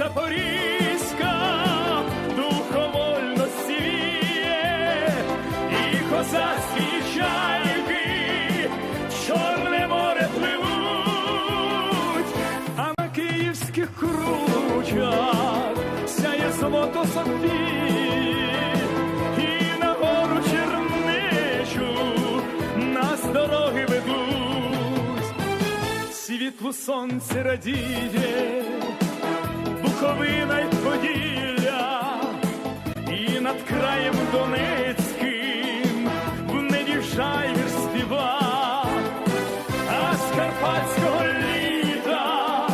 Запорізька, духовольно сівіє, і козацькі чайки, чорне море пливуть, а на київських кручах сяє золото Софії, і на гору чернечу нас дороги ведуть. Світлу сонце радіє, Буковина й Поділля, і над краєм Донецьким в жайвір співа, а з карпатського літа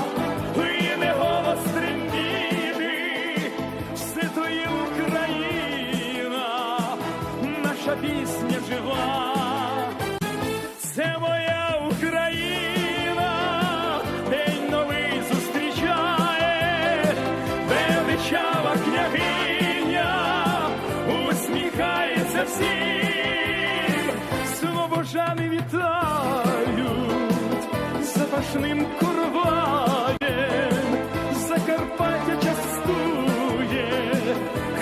плине голос трембіти, все то Україна, наша пісня жива. Всім, слобожани вітають. Запашним короваєм, Закарпаття частує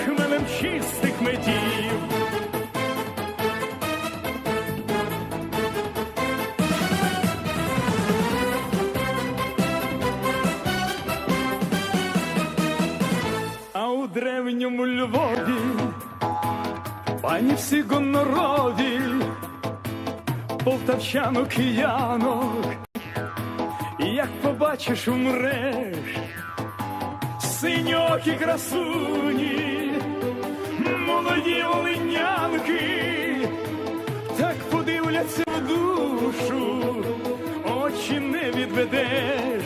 хмелем чистих медів. А у древньому Львові пані всі гонорові, полтавчанок киянок, як побачиш, умреш, синьокі красуні, молоді олинянки, так подивляться в душу, очі не відведеш.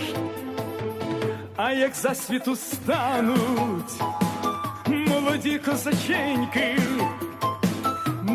А як засвіту стануть молоді козаченьки,